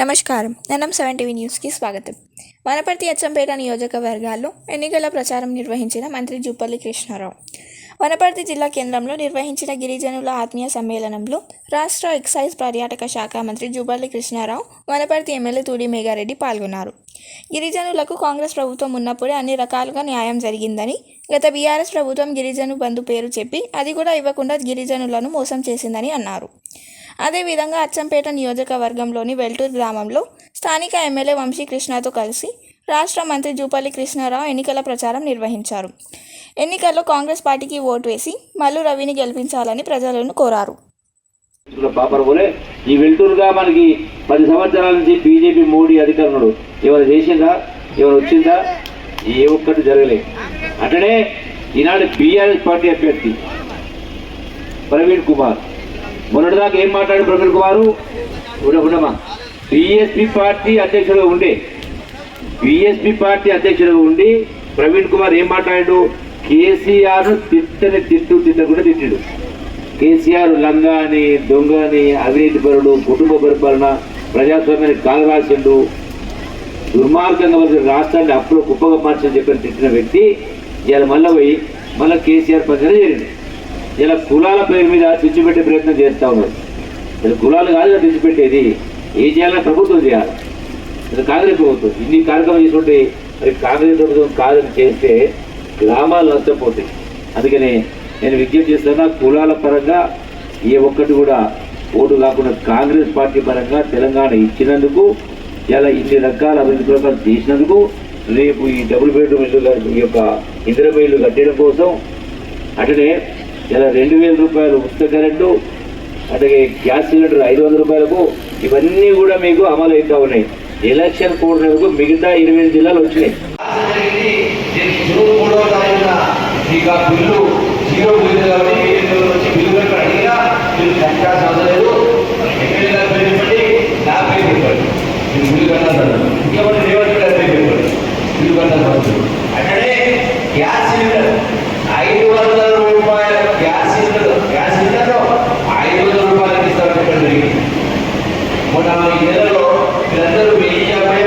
నమస్కారం. NM seven TV న్యూస్కి స్వాగతం. వనపర్తి అచ్చంపేట నియోజకవర్గాల్లో ఎన్నికల ప్రచారం నిర్వహించిన మంత్రి జూపల్లి కృష్ణారావు. వనపర్తి జిల్లా కేంద్రంలో నిర్వహించిన గిరిజనుల ఆత్మీయ సమ్మేళనంలో రాష్ట్ర ఎక్సైజ్ పర్యాటక శాఖ మంత్రి జూపల్లి కృష్ణారావు వనపర్తి ఎమ్మెల్యే తూడి మేఘారెడ్డి పాల్గొన్నారు. గిరిజనులకు కాంగ్రెస్ ప్రభుత్వం ఉన్నప్పుడే అన్ని రకాలుగా న్యాయం జరిగిందని గత బీఆర్ఎస్ ప్రభుత్వం గిరిజను బంధు పేరు చెప్పి అది కూడా ఇవ్వకుండా గిరిజనులను మోసం చేసిందని అన్నారు. అదేవిధంగా అచ్చంపేట నియోజకవర్గంలోని వెల్టూరు గ్రామంలో స్థానిక ఎమ్మెల్యే వంశీకృష్ణతో కలిసి రాష్ట్ర మంత్రి జూపల్లి కృష్ణారావు ఎన్నికల ప్రచారం నిర్వహించారు. ఎన్నికల్లో కాంగ్రెస్ పార్టీకి ఓటు వేసి మల్లు రవిని గెలిపించాలని ప్రజలను కోరారు. ఇప్పుడు ఈ వెళ్తురుగా మనకి పది సంవత్సరాల నుంచి బీజేపీ మోడీ అధికారులు. ఎవరు చేసిందా ఎవరు వచ్చిందా ఏ ఒక్కటి జరగలేదు అట్లనే ఈనాడు బీఆర్ఎస్ పార్టీ అభ్యర్థి ప్రవీణ్ కుమార్. మొన్నటిదాకా ఏం మాట్లాడు ప్రవీణ్ కుమారు? ఉండమా బీఎస్పీ పార్టీ అధ్యక్షుడుగా ఉండే. బీఎస్పీ పార్టీ అధ్యక్షుడుగా ఉండి ప్రవీణ్ కుమార్ ఏం మాట్లాడాడు? కేసీఆర్ తిట్టని తిట్టు తిట్టకుండా తిట్టాడు. కేసీఆర్ లంగా అని దొంగ అని అవినీతి పరుడు కుటుంబ పరిపాలన ప్రజాస్వామ్యాన్ని కాలరాసిండు. దుర్మార్గంగా వచ్చిన రాష్ట్రాన్ని అప్పులు కుప్పగా మార్చని చెప్పని తిట్టిన వ్యక్తి ఇలా మళ్ళీ పోయి మళ్ళీ కేసీఆర్ పక్కన చేరింది ఇలా కులాల పేరు మీద తెచ్చిపెట్టే ప్రయత్నం చేస్తా ఉన్నారు ఇలా కులాలు కాదు తెచ్చిపెట్టేది. ఏం చేయాలని ప్రభుత్వం చేయాలి. ఇది కాంగ్రెస్ ప్రభుత్వం. ఇన్ని కార్యక్రమం చేసుకుంటే మరి కాంగ్రెస్ ప్రభుత్వం కాదని చేస్తే గ్రామాలు నష్టపోతాయి అందుకనే నేను విజ్ఞప్తి చేస్తున్నా కులాల పరంగా ఏ ఒక్కటి కూడా ఓటు కాకుండా కాంగ్రెస్ పార్టీ పరంగా తెలంగాణ ఇచ్చినందుకు ఇలా ఇన్ని రకాల అభివృద్ధి పథకాలు చేసినందుకు రేపు ఈ డబుల్ బెడ్రూమ్ ఇల్లు ఈ యొక్క ఇందిరమ్మ ఇల్లు కట్టడం కోసం అట్లనే ఇలా రెండు వేల రూపాయలు ఉచిత కరెంటు అలాగే గ్యాస్ సిలిండర్ ఐదు వందల రూపాయలకు ఇవన్నీ కూడా మీకు అమలు అవుతా ఉన్నాయి. ఎలక్షన్ కోడ్ మిగతా ఇరవై జిల్లాలు వచ్చినాయి. ఆలోచన జరిగింది దీనికి జూన్ మూడవ తారీఖున మీకు ఆ బిల్లు జీరో బిల్లు కాబట్టి వచ్చి బిల్లు కనుక అడిగినా మీరు కట్టాల్సిన అవసరం లేదు ఎమ్మెల్యే గారి పేరు ఇవ్వండి నా పేరు ఇవ్వండి మీరు బిల్లు కట్టాల్సిన ఇంకేమంటే రేవంత్ పేరు ఇవ్వండి బిల్లు కట్టాల్సిన అవసరం అట్లనే గ్యాస్ సిలిండర్ ఐదు వందల రూపాయల గ్యాస్ సిలిండర్ గ్యాస్ సిలిండర్ ఐదు వందల రూపాయలకి ఇస్తామని చెప్పడం జరిగింది. మొన్న ఈ నెలలో మీరందరూ వెయ్యి యాభై